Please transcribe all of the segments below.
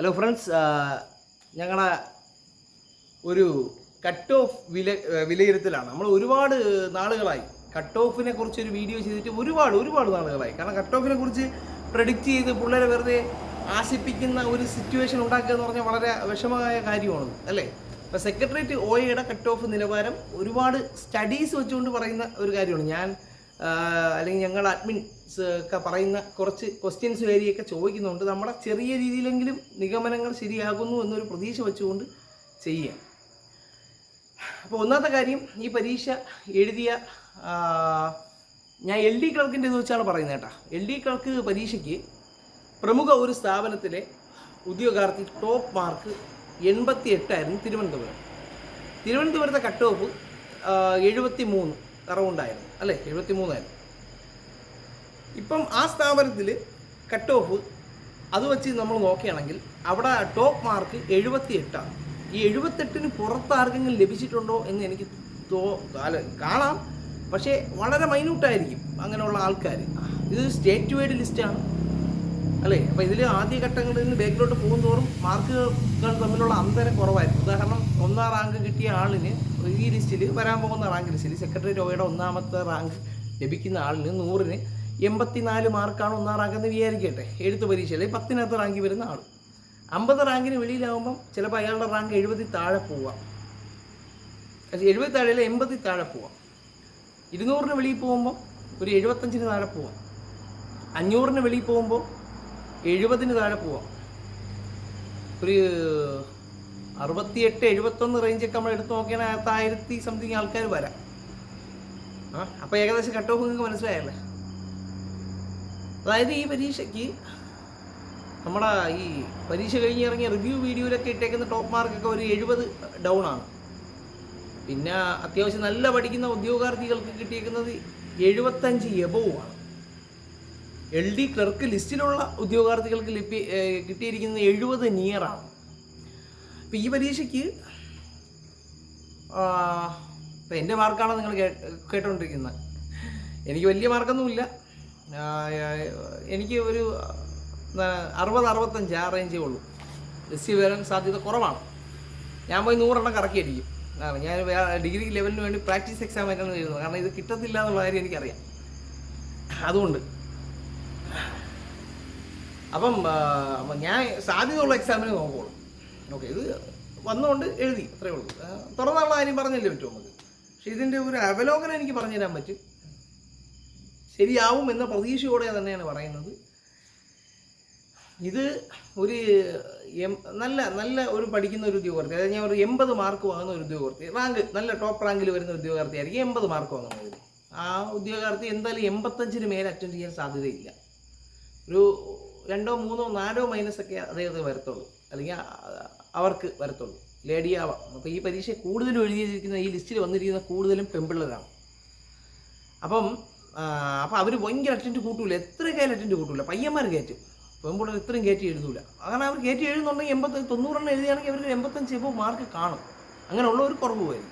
Hello friends ഞങ്ങളുടെ ഒരു cut off വില വിലയിരുത്തലാണ്. നമ്മൾ ഒരുപാട് നാളുകളായി കട്ട് ഓഫിനെ കുറിച്ച് ഒരു വീഡിയോ ചെയ്തിട്ട് ഒരുപാട് ഒരുപാട് നാളുകളായി. കാരണം കട്ട് ഓഫിനെ കുറിച്ച് പ്രഡിക്റ്റ് ചെയ്ത് പിള്ളേരെ വെറുതെ ആശിപ്പിക്കുന്ന ഒരു സിറ്റുവേഷൻ ഉണ്ടാക്കുക എന്ന് പറഞ്ഞാൽ വളരെ വിഷമമായ കാര്യമാണ്. അല്ലേ? ഇപ്പം സെക്രട്ടേറിയറ്റ് ഒയുടെ കട്ട് ഓഫ് നിലവാരം ഒരുപാട് സ്റ്റഡീസ് വെച്ചുകൊണ്ട് പറയുന്ന ഒരു കാര്യമാണ്. ഞാൻ അല്ലെങ്കിൽ ഞങ്ങൾ അഡ്മിൻ ഒക്കെ പറയുന്ന കുറച്ച് ക്വസ്റ്റ്യൻസ് വരിയൊക്കെ ചോദിക്കുന്നുണ്ട്. നമ്മുടെ ചെറിയ രീതിയിലെങ്കിലും നിഗമനങ്ങൾ ശരിയാകുന്നു എന്നൊരു പ്രതീക്ഷ വെച്ചുകൊണ്ട് ചെയ്യാം. അപ്പോൾ ഒന്നാമത്തെ കാര്യം ഈ പരീക്ഷ എഴുതിയ ഞാൻ എൽ ഡി ക്ലർക്കിന്റെ ഇത് വെച്ചാണ് പറയുന്നത് കേട്ടോ. എൽ ഡി ക്ലർക്ക് പരീക്ഷയ്ക്ക് പ്രമുഖ ഒരു സ്ഥാപനത്തിലെ ഉദ്യോഗാർത്ഥി ടോപ്പ് മാർക്ക് എൺപത്തി എട്ടായിരുന്നു തിരുവനന്തപുരം. തിരുവനന്തപുരത്തെ കട്ട് ഓഫ് എഴുപത്തി മൂന്ന് അറൗണ്ടായിരുന്നു അല്ലേ? എഴുപത്തി മൂന്നായിരുന്നു ഇപ്പം ആ സ്ഥാപനത്തിൽ കട്ട് ഓഫ് അത് വെച്ച് നമ്മൾ നോക്കുകയാണെങ്കിൽ അവിടെ ടോപ്പ് മാർക്ക് എഴുപത്തി എട്ടാണ് ഈ എഴുപത്തെട്ടിന് പുറത്ത് ആർക്കെങ്കിലും ലഭിച്ചിട്ടുണ്ടോ എന്ന് എനിക്ക് തോ കാണാം. പക്ഷേ വളരെ മൈന്യൂട്ടായിരിക്കും അങ്ങനെയുള്ള ആൾക്കാർ ഇത് സ്റ്റേറ്റ് വൈഡ് ലിസ്റ്റാണ് അല്ലേ? അപ്പോൾ ഇതിൽ ആദ്യ ഘട്ടങ്ങളിൽ നിന്ന് ബാക്കിലോട്ട് പോകുന്തോറും മാർക്കുകൾ തമ്മിലുള്ള അന്തരം കുറവായിരുന്നു. ഉദാഹരണം ഒന്നാം റാങ്ക് കിട്ടിയ ആളിന് ഈ ലിസ്റ്റിൽ വരാൻ പോകുന്ന റാങ്ക് ലിസ്റ്റിൽ സെക്രട്ടറി രോഗയുടെ ഒന്നാമത്തെ റാങ്ക് ലഭിക്കുന്ന ആളിന് നൂറിന് എൺപത്തിനാല് മാർക്കാണ് ഒന്നാം റാങ്ക് എന്ന് വിചാരിക്കട്ടെ. എഴുത്ത് പരീക്ഷയിൽ പത്തിനകത്ത് റാങ്കിൽ വരുന്ന ആൾ അമ്പത് റാങ്കിന് വെളിയിലാവുമ്പം ചിലപ്പോൾ അയാളുടെ റാങ്ക് എഴുപതി താഴെ പോവാം. പക്ഷേ എഴുപത്തി താഴെ എൺപതി താഴെ പോവാം. ഇരുന്നൂറിന് വെളിയിൽ പോകുമ്പോൾ ഒരു എഴുപത്തഞ്ചിന് താഴെ പോവാം. അഞ്ഞൂറിന് വെളിയിൽ പോകുമ്പോൾ എഴുപതിന് താഴെ പോവാം. ഒരു അറുപത്തിയെട്ട് എഴുപത്തൊന്ന് റേഞ്ചൊക്കെ നമ്മൾ എടുത്ത് നോക്കിയാൽ ആയിരത്തി സംതിങ് ആൾക്കാർ വരാം. ആ അപ്പോൾ ഏകദേശം കട്ട് ഓഫ് നിങ്ങൾക്ക് മനസ്സിലായല്ലേ? അതായത് ഈ പരീക്ഷയ്ക്ക് നമ്മുടെ ഈ പരീക്ഷ കഴിഞ്ഞ് ഇറങ്ങിയ റിവ്യൂ വീഡിയോയിലൊക്കെ ഇട്ടേക്കുന്ന ടോപ്പ് മാർക്കൊക്കെ ഒരു എഴുപത് ഡൗൺ ആണ്. പിന്നെ അത്യാവശ്യം നല്ല പഠിക്കുന്ന ഉദ്യോഗാർത്ഥികൾക്ക് കിട്ടിയേക്കുന്നത് എഴുപത്തഞ്ച് എബോവ് ആണ്. എൽ ഡി ക്ലർക്ക് ലിസ്റ്റിലുള്ള ഉദ്യോഗാർത്ഥികൾക്ക് ലിപ്പി കിട്ടിയിരിക്കുന്നത് എഴുപത് നിയറാണ് അപ്പം ഈ പരീക്ഷയ്ക്ക് ഇപ്പം എന്റെ മാർക്കാണ് നിങ്ങൾ കേട്ടോണ്ടിരിക്കുന്നത്. എനിക്ക് വലിയ മാർക്കൊന്നുമില്ല. എനിക്ക് ഒരു അറുപത് അറുപത്തഞ്ച് ആ റേഞ്ചേ ഉള്ളൂ. ലിസ്റ്റ് വരാൻ സാധ്യത കുറവാണ്. ഞാൻ പോയി നൂറെണ്ണം കറക്കിയടിക്കും കാരണം ഞാൻ ഡിഗ്രി ലെവലിന് വേണ്ടി പ്രാക്ടീസ് എക്സാം ആയിട്ടാണ് എഴുതുന്നത്. കാരണം ഇത് കിട്ടത്തില്ല എന്നുള്ള കാര്യം എനിക്കറിയാം. അതുകൊണ്ട് അപ്പം ഞാൻ സാധ്യതയുള്ള എക്സാമിന് നോക്കുള്ളൂ. ഓക്കെ ഇത് വന്നുകൊണ്ട് എഴുതി അത്രേ ഉള്ളൂ. തുറന്നുള്ള കാര്യം പറഞ്ഞല്ലേ പറ്റും നമുക്ക്? പക്ഷെ ഇതിന്റെ ഒരു അവലോകനം എനിക്ക് പറഞ്ഞു തരാൻ പറ്റും. ശരിയാവും എന്ന പ്രതീക്ഷയോടെ തന്നെയാണ് പറയുന്നത്. ഇത് ഒരു എം നല്ല നല്ല ഒരു പഠിക്കുന്ന ഒരു ഉദ്യോഗാർത്ഥി അതായത് ഞാൻ ഒരു എൺപത് മാർക്ക് വാങ്ങുന്ന ഒരു ഉദ്യോഗാർത്ഥി റാങ്ക് നല്ല ടോപ്പ് റാങ്കിൽ വരുന്ന ഉദ്യോഗാർത്ഥി ആയിരിക്കും എൺപത് മാർക്ക് വാങ്ങുന്നത് ആ ഉദ്യോഗാർത്ഥി എന്തായാലും എൺപത്തഞ്ചിന് മേലെ അറ്റൻഡ് ചെയ്യാൻ സാധ്യതയില്ല. ഒരു രണ്ടോ മൂന്നോ നാലോ മൈനസ് ഒക്കെ അദ്ദേഹത്തിന് വരത്തുള്ളൂ. അല്ലെങ്കിൽ അവർക്ക് വരത്തുള്ളൂ. ലേഡി ആവാം. അപ്പോൾ ഈ പരീക്ഷ കൂടുതലും എഴുതിയിരിക്കുന്ന ഈ ലിസ്റ്റിൽ വന്നിരിക്കുന്ന കൂടുതലും പെമ്പിള്ളരാണ്. അപ്പം അപ്പം അവർ ഭയങ്കര അറ്റന്റ് കൂട്ടൂല. എത്ര കയ്യിൽ അറ്റന്റ് കൂട്ടൂല. പയ്യന്മാർ കയറ്റും. പെമ്പിള്ളർ ഇത്രയും കയറ്റി എഴുതൂല. അങ്ങനെ അവർ കയറ്റി എഴുതുന്നുണ്ടെങ്കിൽ എൺപത്തി തൊണ്ണൂറെണ്ണം എഴുതിയാണെങ്കിൽ അവർക്ക് എൺപത്തഞ്ച് ഇപ്പോൾ മാർക്ക് കാണും. അങ്ങനെയുള്ള ഒരു കുറവ് വരും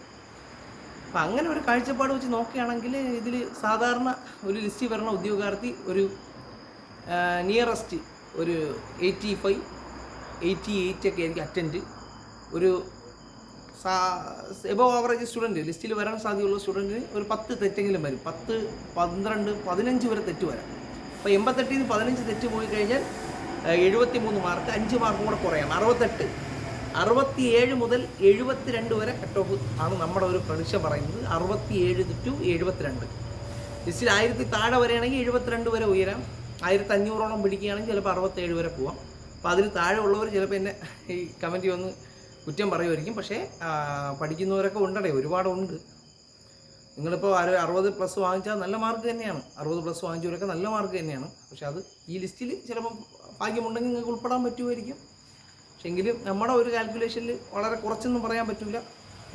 അപ്പം അങ്ങനെ ഒരു കാഴ്ചപ്പാട് വെച്ച് നോക്കുകയാണെങ്കിൽ ഇതിൽ സാധാരണ ഒരു ലിസ്റ്റിൽ വരണ ഉദ്യോഗാർത്ഥി ഒരു നിയറസ്റ്റ് ഒരു എയ്റ്റി ഫൈവ് എയ്റ്റി എയ്റ്റ് ഒക്കെ ആയിരിക്കും അറ്റൻഡ് ഒരു എബോ ആവറേജ് സ്റ്റുഡന്റ് ലിസ്റ്റിൽ വരാൻ സാധ്യതയുള്ള സ്റ്റുഡന്റിന് ഒരു പത്ത് തെറ്റെങ്കിലും വരും. പത്ത് പന്ത്രണ്ട് പതിനഞ്ച് വരെ തെറ്റ് വരാം. അപ്പോൾ എൺപത്തെട്ടിൽ നിന്ന് പതിനഞ്ച് തെറ്റ് പോയി കഴിഞ്ഞാൽ എഴുപത്തി മൂന്ന് മാർക്ക് അഞ്ച് മാർക്കും കൂടെ കുറയാം. അറുപത്തെട്ട് അറുപത്തിയേഴ് മുതൽ എഴുപത്തിരണ്ട് വരെ കട്ട് ഓഫ് ആണ് നമ്മുടെ ഒരു പ്രതീക്ഷ പറയുന്നത്. അറുപത്തിയേഴ് ടു എഴുപത്തിരണ്ട്. ലിസ്റ്റിൽ ആയിരത്തി താഴെ വരെയാണെങ്കിൽ എഴുപത്തിരണ്ട് വരെ ഉയരാം. ആയിരത്തി അഞ്ഞൂറോളം പിടിക്കുകയാണെങ്കിൽ ചിലപ്പോൾ അറുപത്തേഴ് വരെ പോവാം. അപ്പോൾ അതിന് താഴെ ഉള്ളവർ ചിലപ്പോൾ എന്നെ ഈ കമന്റ് വന്ന് കുറ്റം പറയുമായിരിക്കും. പക്ഷേ പഠിക്കുന്നവരൊക്കെ ഉണ്ടടേ ഒരുപാടുണ്ട്. നിങ്ങളിപ്പോൾ ഒരു അറുപത് പ്ലസ് വാങ്ങിച്ചാൽ നല്ല മാർക്ക് തന്നെയാണ്. അറുപത് പ്ലസ് വാങ്ങിച്ചവരൊക്കെ നല്ല മാർക്ക് തന്നെയാണ്. പക്ഷേ അത് ഈ ലിസ്റ്റിൽ ചിലപ്പോൾ ഭാഗ്യമുണ്ടെങ്കിൽ നിങ്ങൾക്ക് ഉൾപ്പെടാൻ പറ്റുമായിരിക്കും. പക്ഷേ എങ്കിലും നമ്മുടെ ഒരു കാൽക്കുലേഷനിൽ വളരെ കുറച്ചൊന്നും പറയാൻ പറ്റില്ല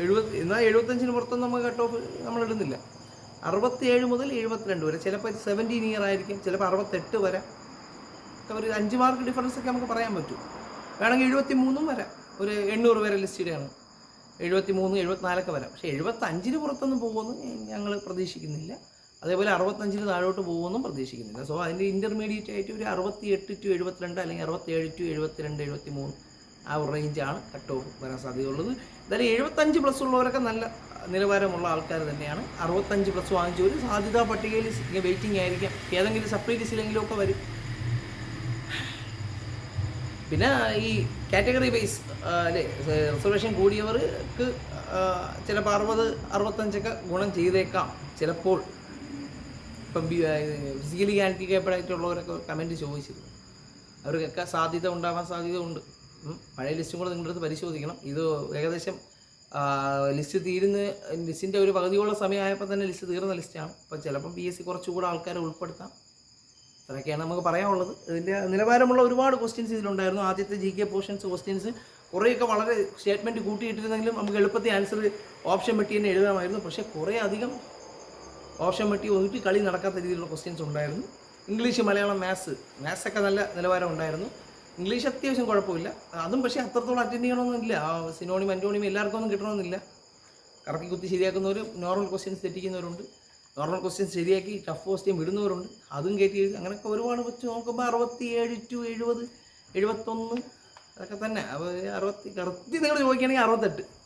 എഴുപത് എന്നാൽ എഴുപത്തഞ്ചിന് പുറത്തൊന്നും നമുക്ക് കട്ട് ഓഫ് നമ്മൾ ഇടുന്നില്ല. അറുപത്തിയേഴ് മുതൽ എഴുപത്തിരണ്ട് വരെ. ചിലപ്പോൾ സെവന്റീൻ ഇയർ ആയിരിക്കും ചിലപ്പോൾ അറുപത്തെട്ട് വരെ. ഒരു അഞ്ച് മാർക്ക് ഡിഫറൻസ് ഒക്കെ നമുക്ക് പറയാൻ പറ്റും. വേണമെങ്കിൽ എഴുപത്തി മൂന്നും വരാം. ഒരു എണ്ണൂറ് വരെ ലിസ്റ്റിലാണ് എഴുപത്തി മൂന്ന് എഴുപത്തിനാലൊക്കെ വരാം. പക്ഷേ എഴുപത്തഞ്ചിന് പുറത്തൊന്നും പോകുമെന്ന് ഞങ്ങൾ പ്രതീക്ഷിക്കുന്നില്ല. അതേപോലെ അറുപത്തഞ്ചിന് താഴോട്ട് പോകുമെന്നും പ്രതീക്ഷിക്കുന്നില്ല. സോ അതിന്റെ ഇന്റർമീഡിയറ്റ് ആയിട്ട് ഒരു അറുപത്തി എട്ട് ടു എഴുപത്തിരണ്ട് അല്ലെങ്കിൽ അറുപത്തേഴ് ടു എഴുപത്തിരണ്ട് എഴുപത്തി മൂന്ന് ആ ഒരു റേഞ്ചാണ് കട്ട് ഓഫ് വരാൻ സാധ്യതയുള്ളത്. എന്തായാലും എഴുപത്തഞ്ച് പ്ലസ് ഉള്ളവരൊക്കെ നല്ല നിലവാരമുള്ള ആൾക്കാർ തന്നെയാണ്. അറുപത്തഞ്ച് പ്ലസ് വാങ്ങിച്ചവർ സാധ്യതാ പട്ടികയിൽ വെയിറ്റിംഗ് ആയിരിക്കാം. ഏതെങ്കിലും സപ്ലൈ ലിസ്റ്റിലെങ്കിലും ഒക്കെ വരും. പിന്നെ ഈ കാറ്റഗറി വൈസ് അല്ലേ റിസർവേഷൻ കൂടിയവർക്ക് ചിലപ്പോൾ അറുപത് അറുപത്തഞ്ചൊക്കെ ഗുണം ചെയ്തേക്കാം. ചിലപ്പോൾ ഇപ്പം ഫിസിക്കലി ഹാൻഡിക്കേപ്പഡ് ആയിട്ടുള്ളവരൊക്കെ കമന്റ് ചോദിച്ചിരുന്നു. അവർക്കൊക്കെ സാധ്യത ഉണ്ടാവാൻ സാധ്യത ഉണ്ട്. പഴയ ലിസ്റ്റും കൂടെ നിങ്ങളുടെ അടുത്ത് പരിശോധിക്കണം. ഇത് ഏകദേശം ലിസ്റ്റ് തീരുന്ന ലിസ്റ്റിന്റെ ഒരു പകുതിയോളം സമയമായപ്പോൾ തന്നെ ലിസ്റ്റ് തീർന്ന ലിസ്റ്റാണ്. അപ്പോൾ ചിലപ്പം പി എസ് സി കുറച്ചുകൂടെ ആൾക്കാരെ ഉൾപ്പെടുത്താം. അതൊക്കെയാണ് നമുക്ക് പറയാനുള്ളത്. ഇതിന്റെ നിലവാരമുള്ള ഒരുപാട് ക്വസ്റ്റ്യൻസ് ഇതിലുണ്ടായിരുന്നു. ആദ്യത്തെ ജി കെ പോർഷൻസ് ക്വസ്റ്റ്യൻസ് കുറേയൊക്കെ വളരെ സ്റ്റേറ്റ്മെന്റ് കൂട്ടിയിട്ടിരുന്നെങ്കിലും നമുക്ക് എളുപ്പത്തിൽ ആൻസർ ഓപ്ഷൻ വെട്ടി തന്നെ എഴുതാമായിരുന്നു. പക്ഷേ കുറേ അധികം ഓപ്ഷൻ വെട്ടി ഒന്നിട്ട് കളി നടക്കാത്ത രീതിയിലുള്ള ക്വസ്റ്റ്യൻസ് ഉണ്ടായിരുന്നു. ഇംഗ്ലീഷ് മലയാളം മാത്സ് മാത്സൊക്കെ നല്ല നിലവാരം ഉണ്ടായിരുന്നു. ഇംഗ്ലീഷ് അത്യാവശ്യം കുഴപ്പമില്ല. അതും പക്ഷേ അത്രത്തോളം അറ്റൻഡ് ചെയ്യണമെന്നില്ല. ആ സിനോണിം അന്റോണിയും എല്ലാവർക്കും ഒന്നും കിട്ടണമെന്നില്ല. കറക്കി കുത്തി ശരിയാക്കുന്നവർ നോർമൽ ക്വസ്റ്റ്യൻസ് തെറ്റിക്കുന്നവരുണ്ട്. നോർമൽ ക്വസ്റ്റ്യൻസ് ശരിയാക്കി ടഫ് ക്വസ്റ്റ്യൻ വിടുന്നവരുണ്ട്. അതും കയറ്റി എഴുതി. അങ്ങനെയൊക്കെ ഒരുപാട് വെച്ച് നോക്കുമ്പോൾ അറുപത്തി ഏഴ് ടു എഴുപത് എഴുപത്തൊന്ന് അതൊക്കെ തന്നെ. അപ്പോൾ അറുപത്തി കറക്റ്റ് നിങ്ങൾ ചോദിക്കുകയാണെങ്കിൽ അറുപത്തെട്ട്.